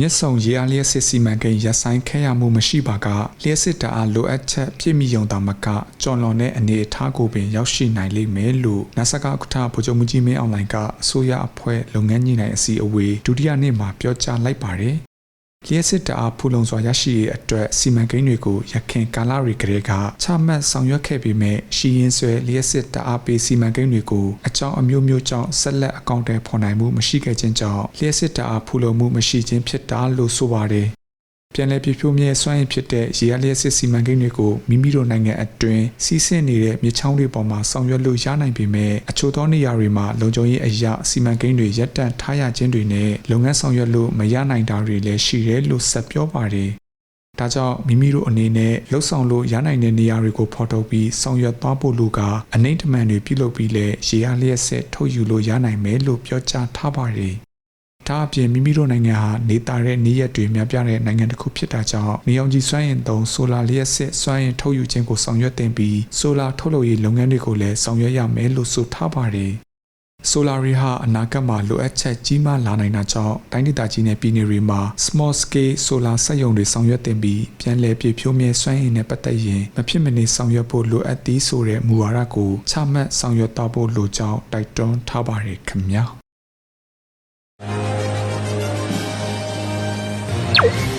မြစ်ဆုံရေအားလျက်စစ်စီမံကိန်းရပ်ဆိုင်းခဲ့ရမှုမရှိပါကလျက်စစ်တအားလိုအပ်ချက်ပြည့်မီုံတာမကကြော်လွန်တဲ့အနေအထားကိုပင်ရောက်ရှိနိုင်လိမ့်မယ်လို့နာဆာကဥက္ကဋ္ဌဗိုလ်ချုပ်မှုကြီးမင်းအောင်လှိုင်ကအစိုးရအဖွဲ့လုပ်ငန်းညှိနှိုင်းအစည်းအဝေးဒုတိယနေ့မှာပြောကြားလိုက်ပါတယ် လျှက်စစ်တအားဖူလုံစွာရရှိရေးအတွက်စီမံကိန်းတွေကိုရခင်ကာလတွေကလေးကချမှတ်ဆောင်ရွက်ခဲ့ပေမဲ့ရှီရင်ဆွဲလျှက်စစ်တအားပေးစီမံကိန်းတွေကိုအကြောင်းအမျိုးမျိုးကြောင့်ဆက်လက်အကောင့်တွေဖော်နိုင်မှုမရှိခဲ့ခြင်းကြောင့်လျှက်စစ်တအားဖူလုံမှုမရှိခြင်းဖြစ်တာလို့ဆိုပါတယ် ပြန်လည်ပြဖြိုးမြဲစွမ်းရည်ဖြစ်တဲ့ရေအားလျက်စစ်စီမံကိန်းတွေကိုမိမိတို့နိုင်ငံအတွင်းစီးဆင်းနေတဲ့မြေချောင်းတွေပေါ်မှာဆောင်ရွက်လို့ရနိုင်ပေမဲ့အချို့သောနေရာတွေမှာလုံခြုံရေးအရာစီမံကိန်းတွေရပ်တန့်ထားရခြင်းတွေနဲ့လုပ်ငန်းဆောင်ရွက်လို့မရနိုင်တာတွေလည်းရှိတယ်လို့ဆက်ပြောပါတယ်။ဒါကြောင့်မိမိတို့အနေနဲ့လှုပ်ဆောင်လို့ရနိုင်တဲ့နေရာတွေကိုဖော်ထုတ်ပြီးဆောင်ရွက်သွားဖို့လိုကအနိမ့်တမန်တွေပြုလုပ်ပြီးလဲရေအားလျက်စစ်ထုတ်ယူလို့ရနိုင်မယ်လို့ပြောကြားထားပါတယ်။ ဒါအပြင်မိမိတို့နိုင်ငံဟာနေတာတဲ့နေရက်တွေများပြားတဲ့နိုင်ငံတစ်ခုဖြစ်တာကြောင့်နေအောင်ကြီးစွမ်းအင်သုံးဆိုလာလျက်စစ်စွမ်းအင်ထုတ်ယူခြင်းကိုဆောင်ရွက်တင်ပြီးဆိုလာထုတ်လုပ်ရေးလုပ်ငန်းတွေကိုလည်းဆောင်ရွက်ရမယ်လို့ဆိုထားပါတယ်။ solar ရီဟာအနာဂတ်မှာလိုအပ်ချက်ကြီးမားလာနိုင်တာကြောင့်တိုင်းဒေသကြီးနယ်ပြည်နယ်တွေမှာ small scale solar စက်ရုံတွေဆောင်ရွက်တင်ပြီးပြန်လည်ပြည့်ဖြိုးမြဲစွမ်းအင်နဲ့ပတ်သက်ရင်မဖြစ်မနေဆောင်ရွက်ဖို့လိုအပ်သည်ဆိုတဲ့မူဝါဒကိုချမှတ်ဆောင်ရွက်သွားဖို့လိုကြောင်းတိုက်တွန်းထားပါတယ်ခင်ဗျာ။ you